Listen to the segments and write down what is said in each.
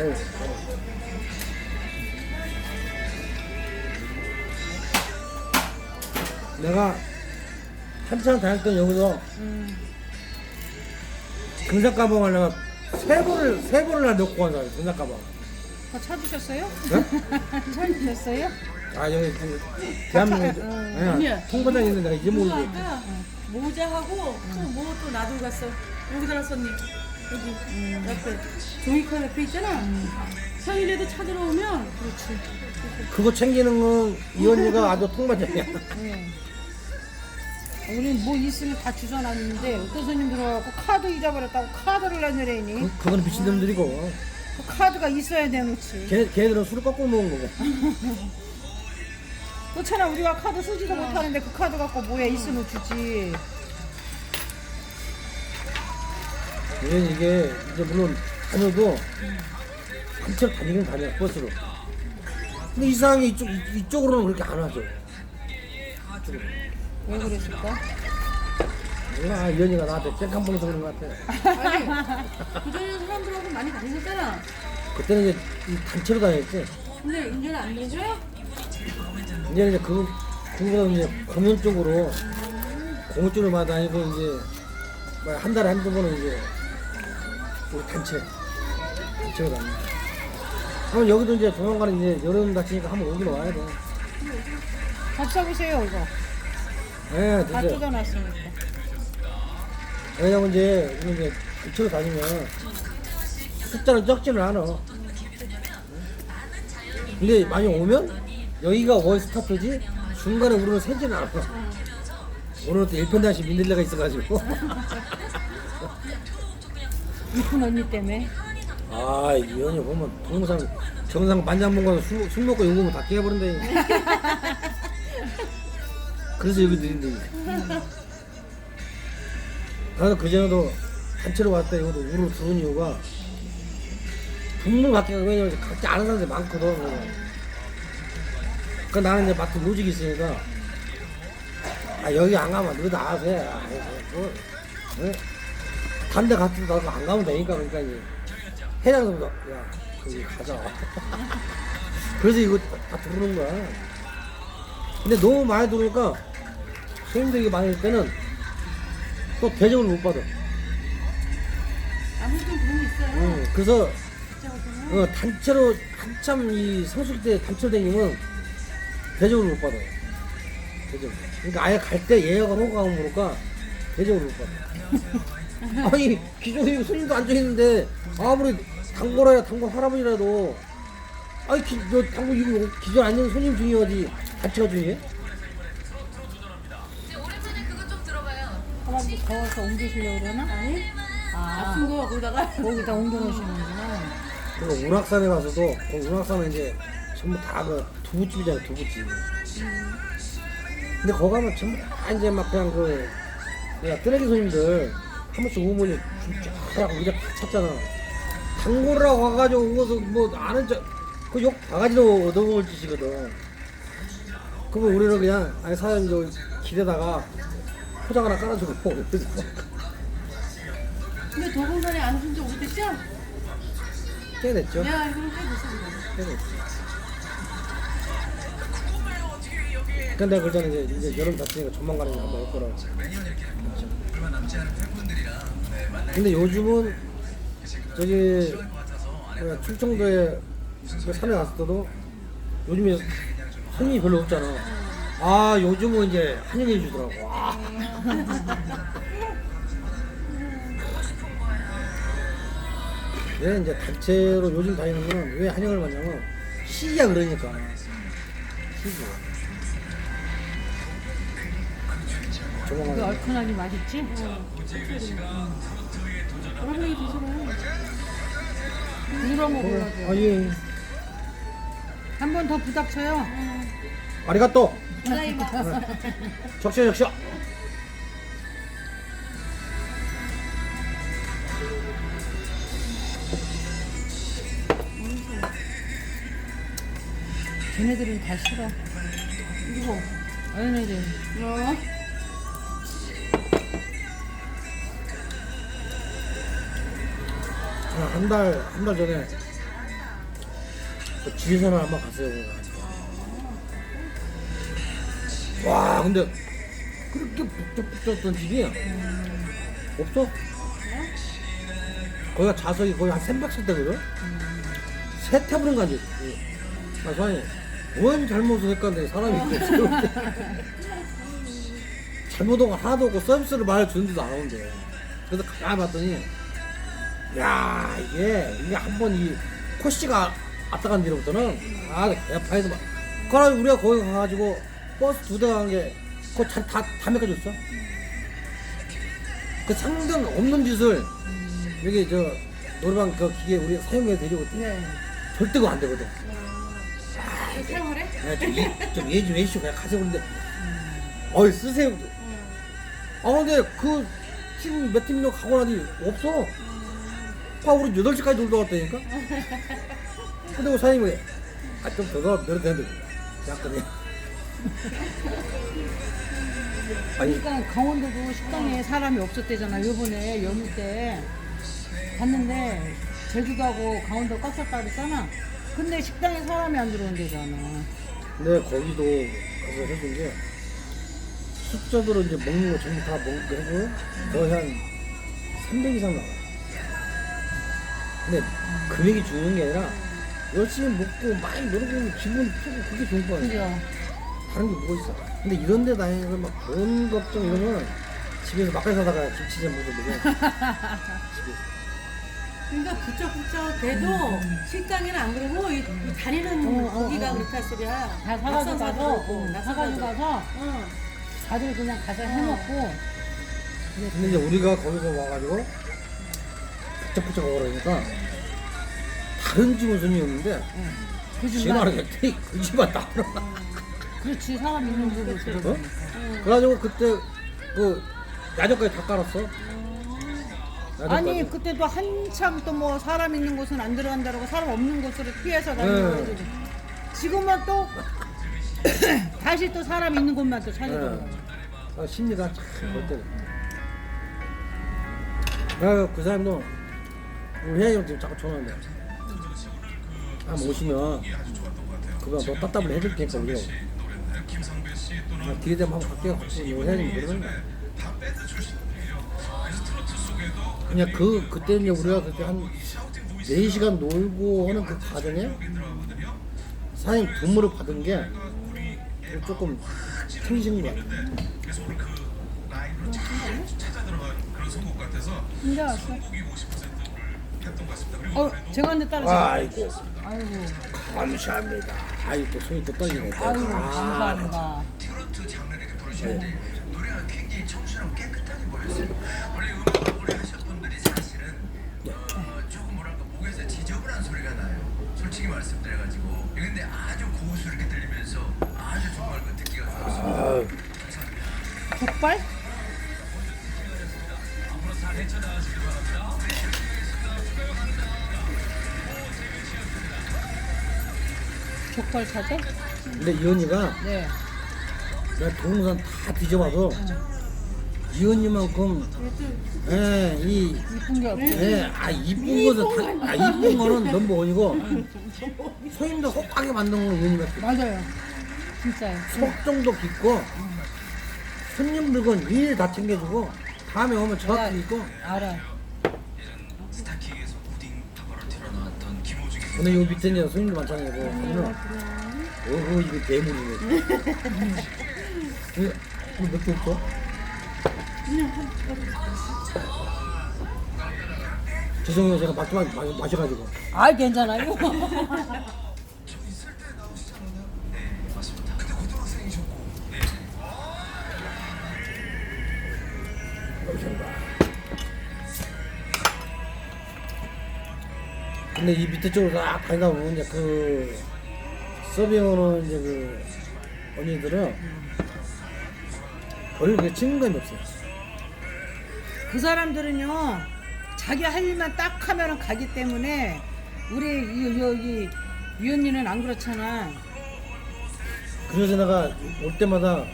어우, 내가 한참 다닐 때 여기서 등산 가방을 내가 세 번을 세 번을 넣고 간 사람 등산 가방. 그거 찾으셨어요? 네? 찾으셨어요? 아 여기 그 대한민국 응. 예, 통과장 있는 데가 이제 모르고 아까 모자하고 또 뭐 또 놔두고 갔어. 여기다 놨었니? 여기 옆에 종이컵 옆에 있잖아. 평일에도 찾으러 오면 그렇지. 그거 챙기는 건 이 언니가 아주 통과장이야. 네. 우린 뭐 있으면 다 주워놨는데 어떤 손님 들어와갖고 카드 잊어버렸다고 카드를 내놓으래니 그, 그건 미친 놈들이고 그 카드가 있어야 내놓지 걔 걔들은 술을 거꾸로 먹은 거고. 그렇잖아 우리가 카드 쓰지도 못하는데 그 카드 갖고 뭐야 있으면 주지 얘는 이게 이제 물론 다녀도 한철 다니긴 다녀 버스로. 근데 이상하게 이쪽 이- 이쪽으로는 그렇게 안 하죠. 왜 그랬을까? 몰라 이 언니가 나한테 쨍한 보내서 그런 것 같아. 아니 그전에 사람들하고 많이 다니셨잖아. 그때는 이제 이 단체로 다녔지. 근데 이제는 안 되죠? 이제는 이제 그 그거는 이제 공연 쪽으로 공연 쪽으로 만 다니고 이제 뭐한 달에 한두 번은 이제 우리 단체 단체로 다니. 그럼 여기도 이제 조만간에 이제 여름 다치니까 한번 오긴 와야 돼. 같이 사보세요 이거 예, 다 진짜. 뜯어놨으니까 왜냐면 이제 우리 이제 단체로 다니면 숫자는 적지는 않아. 근데 많이 오면 여기가 월 스타트지 중간에 우리는 세지는 않아. 오늘 또 일편단심 민들레가 있어가지고. 이쁜 언니 때문에 아, 이 연이 보면 동영상 정상 만장본 가서 술, 술 먹고 욕먹으면 다 깨버린대. 그래서 여기 드린대. 나도 그전에도 단체로 왔다 이것도 우르르 들어온 이유가 분문 갖기가 왜냐면 각자 아는 사람들이 많거든. 그러니까 나는 이제 마트 요직이 있으니까 아 여기 안 가면 너도 알아서 해. 아, 뭐, 뭐, 단데 같은 데 가서 안 가면 되니까 그러니까 이제 회장님도 야 거기 가자. 그래서 이거 다 들어오는 거야. 근데 너무 많이 들어오니까 손님들이 많을 때는 또 대접을 못 받아. 아무튼 게 있어요. 응, 그래서. 어, 단체로 한참 이 성수기 때 단체로 다니면 대접을 못 받아. 대접. 그러니까 아예 갈 때 예약을 하고 가면 모를까 대접을 못 받아. 아니 기존에 손님도 앉아 있는데 아무리 단골이야 단골 할아버지라도 아니 기, 너 단골 이거 기존 앉는 손님 중에 어디 단체가 중요해? 할아버지 더워서 옮기시려고 그러나? 아니 아 아픈 거 거기다가 거기다 옮겨놓으시는구나 그 운악산에 가서도 그 운악산은 이제 전부 다 그 두부집이잖아 두부집. 근데 거기 가면 전부 다 이제 막 그냥 그 내가 쓰레기 손님들 한 번씩 오면 쫙 우리가 다 찾잖아. 단골이라고 와가지고 오고서 뭐 아는 척그욕 바가지로 얻어먹을 짓이거든. 그러면 우리는 그냥 아니 사장님 저 길에다가 포장 하나 깔아주고 근데 도봉산에 안 오신 지 오래됐죠? 꽤 됐죠. 내가 알기로는 꽤 됐어. 꽤 됐어. 근데 그전에 이제, 이제 여름 닫히니까 조만간에 한번 올 거라고. 근데 요즘은 저기 충청도에 그 산에 갔을 때도 요즘에 손님이 별로 없잖아. 아 요즘은 이제 한영해 주더라고. 와. 왜 이제 단체로 요즘 다니는 거는 왜 한영을 받냐면 시기가 그러니까 시기. 그 조만간에 얼큰하니 맛있지? 여러분이 드시면 물어 먹으라고 아 예. 한 번 더 부닥쳐요 아리가또. 적셔 적셔. 걔네들은 다 싫어. 누구? 얘네들. 뭐? 아, 한 달, 한 달 전에 그 지리산을 한번 갔어요. 와, 근데 그렇게 북적북적던 집이 없어. 거기가 좌석이 거의 한 300석 되거든? 세 테이블인 가지. 아, 사장님, 뭔 잘못을 했건데 사람이 이렇게 없어. 잘못한 거 하나도 없고 서비스를 말해주는데도 안 오는데. 그래서 가만히 봤더니 야 이게 이게 한 번 이 코씨가 왔다 간 뒤로부터는 아 대파에서 막 그러나 우리가 거기 가가지고 버스 두대 간게 그거 다 다 다 메꿔줬어? 그 상등 없는 짓을 여기 저 노래방 그 기계 우리 사용해 드리고 네. 절대 그거 안 되거든. 그 사용을 해? 좀예좀 해주시고 그냥 가세요. 그런데 어이 쓰세요. 아 근데 그 지금 몇 팀이나 가고 나니 없어. 아 우리 8시까지 놀다 왔다니까? 근데 그 사장님이 아 좀더 넣어도 되는데. 약간이 아니 그러니까 강원도도 식당에 사람이 없었대잖아. 요번에 연휴 때 갔는데 제주도하고 강원도 꽉 찼다 그랬잖아. 근데 식당에 사람이 안 들어온대잖아. 근데 거기도 가서 해준 게 숫자대로 이제 먹는 거 전부 다 먹고 해도 거의 한 300 이상 나와. 근데 금액이 중요한 게 아니라 열심히 먹고 많이 놀고 기분 풀고 그게 좋은 거야. 그죠? 다른 게 뭐가 있어. 근데 이런 데 다니면서 막돈 걱정 이러면 집에서 막걸리 사다가 김치전 먹고 먹어. 집에서. 그러니까 부쩍부쩍 돼도 식당에는 안 그러고 이, 이 다니는 어, 어, 고기가 어. 그렇다 소리야. 다 사가지고 가서, 그렇고, 어. 사가지고 가서 어. 다들 그냥 가서 해먹고 근데 이제 우리가 거기서 와가지고 부쩍부쩍 그러니까 다른 집은 손이 없는데 그 집만 했더니 그 집만 다 들어가. 그렇지 사람 있는 집을 어? 들어가니까 그래가지고 그때 그 야적까지 다 깔았어. 야적까지. 아니 그때도 한참 또 뭐 사람 있는 곳은 안 들어간다고 사람 없는 곳으로 피해서 다니는 네. 거지 지금은 또 다시 또 사람 있는 곳만 또 찾아들어 네. 아, 심리가 참 어때? 그, 그 사람도 우리 혜영이 지금 자꾸 전화하는데 한번 오시면 그거 너 답답을 해줄 테니까 우리가 나 뒤에 되면 한번 갈게요 혜영이 그러는 거야 그냥 그 그때 이제 우리가 그때 한 4시간 놀고 하는 그 과정에 사장님 분무를 받은 게 조금 생기신 것 같아요 진짜 왔어 어 제가 한대 따라서 아이고 아이고 감사합니다. 아이고 또 손이 또 떨리네. 또. 아이고 아, 감사합니다 네. 노래가 굉장히 청순하고 깨끗하게 보였어요. 원래 음악을 오래 하신 분들이 사실은 어, 조금 뭐랄까 목에서 지저분한 소리가 나요. 솔직히 말씀드려가지고 근데 아주 고우스럽게 들리면서 아주 정말 그 듣기가 좋았습니다. 족발? 족발 사재? 근데 이 언니가 네. 내가 동영상 다 뒤져봐도 이 언니만큼 예, 이 이쁜 게 없지. 예, 아 이쁜 것은 다, 아 이쁜 거는 넘버 원이고 소임도 혹하게 만든 건이 언니가 맞아요. 진짜요. 속정도 깊고 손님 물건 일일 다 챙겨주고 다음에 오면 정확히 있고 알아. 스타킹에서 우딩 타바를 틀어놨던 김호중의 근데 요 밑에 이제 손님도 많잖아요. 뭐, 오늘 어허 이거 괴물이네. 이거 이거 몇개 있어? 죄송해요 제가 막주 마, 마, 마셔가지고 아 괜찮아요. 근데 이 밑에 쪽으로 싹 다니다 보면 이제 그 서빙하는 이제 그 언니들은 별로 그 친근감이 없어요. 그 사람들은요 자기 할 일만 딱 하면 가기 때문에 우리 이 여기 위원님은 안 그렇잖아. 그래서 내가 올 때마다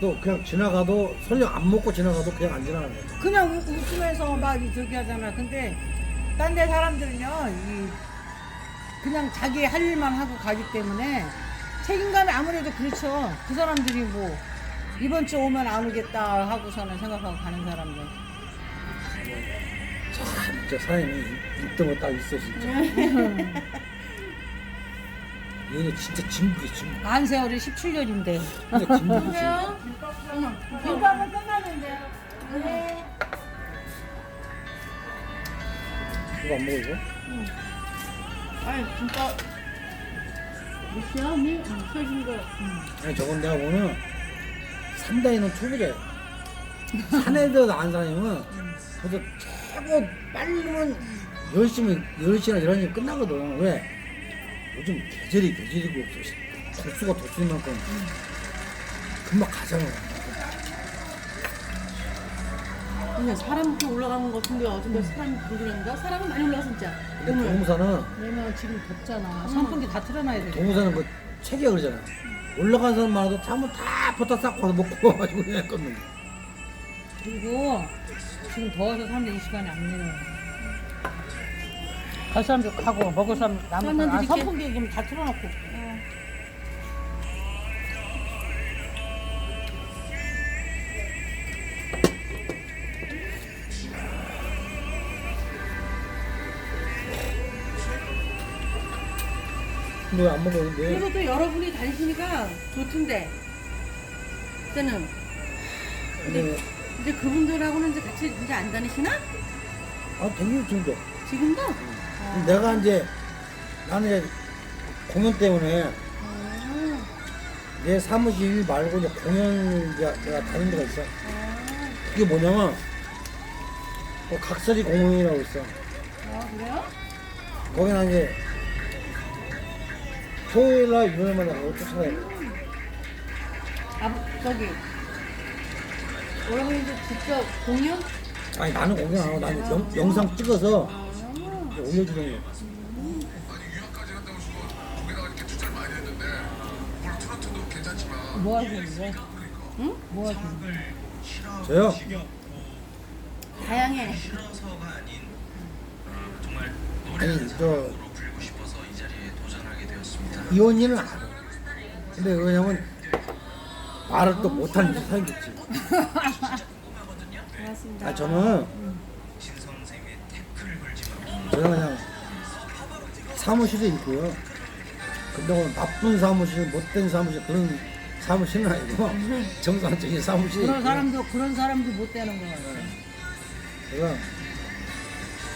또 그냥 지나가도 설령 안 먹고 지나가도 그냥 안 지나가는 거야. 그냥 웃- 웃으면서 막 이- 저기 하잖아. 근데 딴 데 사람들은요, 이 그냥 자기 할 일만 하고 가기 때문에 책임감이 아무래도 그렇죠. 그 사람들이 뭐 이번 주 오면 안 오겠다 하고서는 생각하고 가는 사람들. 참, 진짜 사장님이 있던 거딱 있어, 진짜. 얘는 진짜 진국이 진국. 안 세월이 17년인데. 근데 진국이지. 김밥은 끝났는데요. 네. 이거 안 먹어, 이거? 아니 진짜 몇시야 언니? 응, 세준 거. 아니, 저건 내가 보면 산다이는 초보자야. 산에도 나간 사람이면 그래도 최고 빨리면 10시면 10시나 11시면 끝나거든. 왜? 요즘 계절이 계절이고 도수가 도수인 만큼 금방 가잖아. 근데 사람 또 올라가는 것 같은데 어제 사람이 불들였는가? 사람은 많이 올라가 진짜. 근데 오늘. 동무사는 왜냐면 지금 덥잖아. 선풍기 다 틀어놔야 돼. 동무사는 그 책이야 그러잖아. 올라간 사람만 해도 한번 다 버터 싹 와서 먹고 와가지고 그냥 껐는 거. 그리고 지금 더워서 사람들이 이 시간에 안 내려요. 갈 사람들 가고 먹을 사람 남은 한번 사람 아, 드릴게. 선풍기 좀 다 틀어놓고. 근데 왜안 먹었는데? 그래서 또 여러분이 다니시니까 좋던데. 그때는 근데 이제 그분들하고는 이제 같이 이제 안 다니시나? 아 되게 좋죠. 지금도? 내가 이제 나는 이제 공연 때문에 아, 내 사무실 말고 이제 공연을 이제 내가 다른 데가 있어. 아, 그게 뭐냐면 어, 각설이 공연이라고 있어. 아 그래요? 거기는 이제 토요일 날 일요일마다 가고 쫓아가야 돼. 아 저기 여러분들 직접 공연? 아니 나는 공연 안 하고 나는 영, 영상 찍어서 아, 올려주는 괜찮지만 뭐 하시는데? 응? 뭐 하시는데? 저요? 다양해. 어, 정말 아니 저 부르고 싶어서 이 자리에 도전하게 되었습니다. 이혼이는 안 해. 근데 왜냐면 말을 또 못하는 사람이겠지. 고맙습니다. 아 저는. 저는 그냥 사무실에 있고요. 근데 오늘 나쁜 사무실, 못된 사무실 그런 사무실은 아니고 정상적인 사무실에 그런 있고요. 사람도 그런 사람도 못 되는 거야. 그래서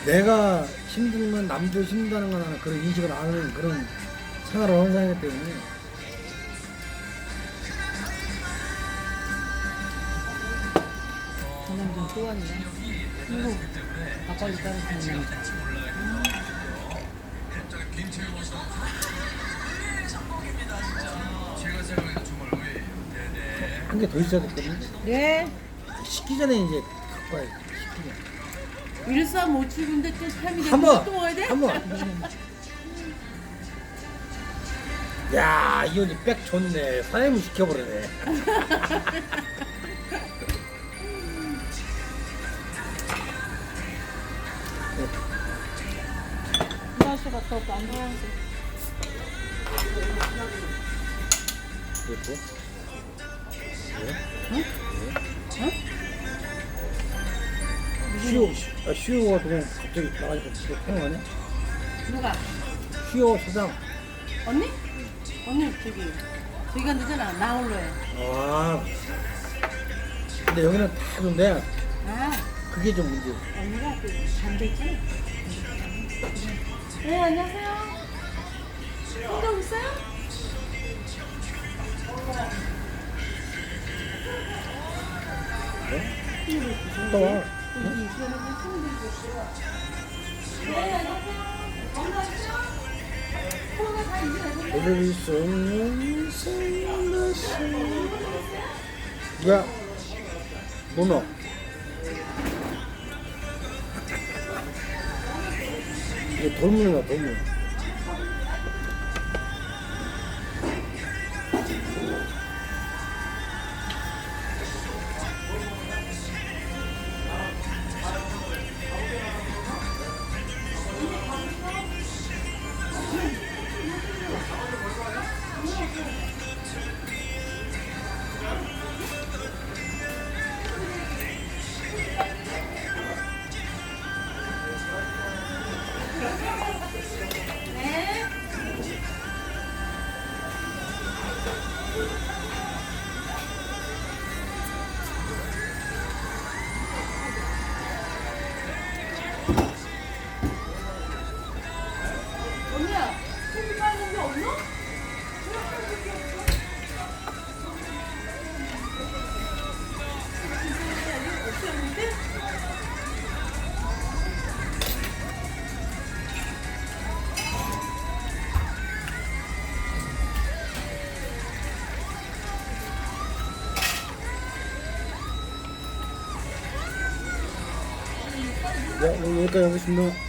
내가 힘들면 남도 힘들다는 건 나는 그런 인식을 안 하는 그런 하는 사람이기 때문에 저는 좀 제가 생각해도 정말 의외예요. 네네. 한개 더 있어야 됐거든요. 네. 식기 전에 이제 갖고 와야 돼. 식기 전에. 일삼오칠인데 또 사람이 한 되면 번! 또 먹어야 돼? 한 번! 야, 이 언니 백 좋네. 사장님 시켜버리네. 안 좋아하지. 그리고 쉬오, 아, 쉬오가 그냥 갑자기 나가니까 진짜 편하네. 누가? 쉬오 사장. 언니? 언니 저기 저기 간다잖아 나홀로에. 아. 근데 여기는 다 좋은데, 아 그게 좀 문제. 언니가 그 반대 있잖아. 네 안녕하세요. 혼자 오셨어요? 또 와. 여 오늘 있으면 생각나시. 뭐야? 문어. 이게 돌문이야, 돌문. 네, 여기까지 하겠습니다.